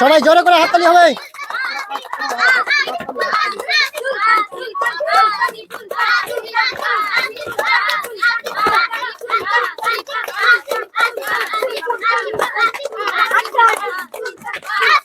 সবাই জোরে করে হাততালি হবে। Baju.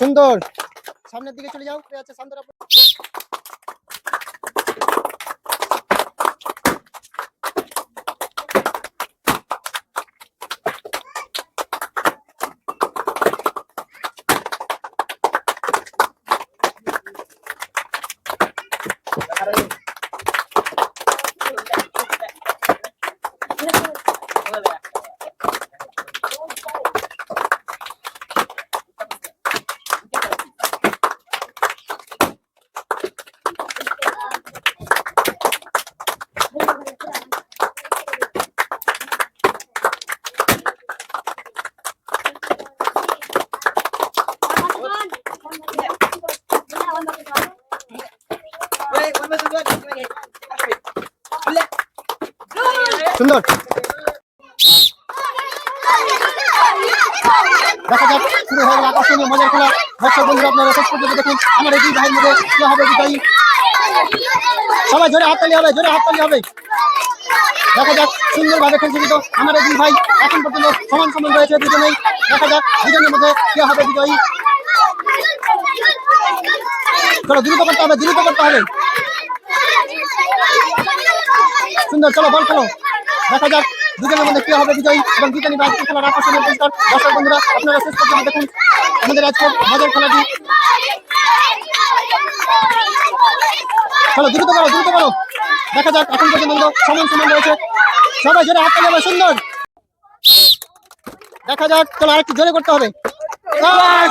সুন্দর। সামনের দিকে চলে যাও। কে আছে শান্তরা সুন্দর। দেখা যাক, শুরু হয়ে গেল আকর্ষণীয় আমার এই দুই হবে বিজয়ী সবাই জোরে হাততালি হবে, জোরে হাততালি হবে। দেখা যাক, সুন্দরভাবে খেলছে আমার এই ভাই। এখন পর্যন্ত সমান রয়েছে দুজনেই। দেখা যাক, দুজনের মধ্যে হবে বিজয়ী। চলো, দ্রুত করতে হবে, দ্রুত করতে হবে। সুন্দর, চলো, বল, খেলো। দেখা যাক, দুজনের মধ্যে কে হবে বিজয়ী এবং জিতে নিবে আজকে খেলার আকর্ষণীয় পুরস্কার। দর্শক বন্ধুরা, আপনারা শেষ পর্যন্ত দেখুন। আমাদের আজকে মজার খেলাটি। চলো, দ্রুত করো দ্রুত করো। দেখা যাক, এখন পর্যন্ত সমান সমান রয়েছে। সবাই জোরে হাত যাবে সুন্দর। দেখা যাক, চলো, আরেকটু জোরে করতে হবে।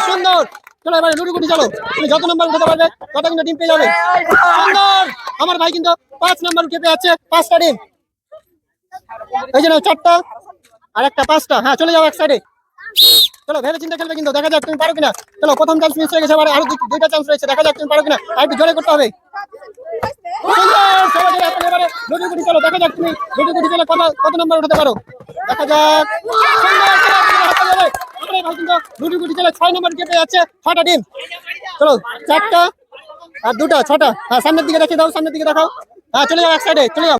সুন্দর। চলো এবারে লুডু গুটি চলো। তুমি যত নম্বর উঠাতে পারবে তত কিন্তু ডিম পেয়ে যাবে। সুন্দর! আমার ভাই কিন্তু পাঁচ নম্বর উঠে পেয়ে যাচ্ছে পাঁচটা ডিম এই জন্য চারটা। আর একটা পাঁচটা। হ্যাঁ চলে যাও এক সাইডে চলো ভেবে চিন্তা খেলবে কিন্তু দেখা যাক তুমি পারো কিনা। চলো প্রথম চান্স মিস হয়ে গেছে আবার আরও দুই- দুইটা চান্স রয়েছে দেখা যাক তুমি পারো কিনা। আর একটু জোরে করতে হবে। দেখা যাক তুমি কত নম্বর উঠাতে পারো। দেখা যাক সুন্দর, চলো, চলো, হাততালি হবে। এই কিন্তু গুটি চলে ছয় নম্বর কেটে যাচ্ছে ছটা ডিম চলো, চারটা আর দুটা, ছটা। হ্যাঁ সামনের দিকে দেখে দাও, সামনের দিকে দেখাও। হ্যাঁ চলে যাও এক সাইডে চলে যাও।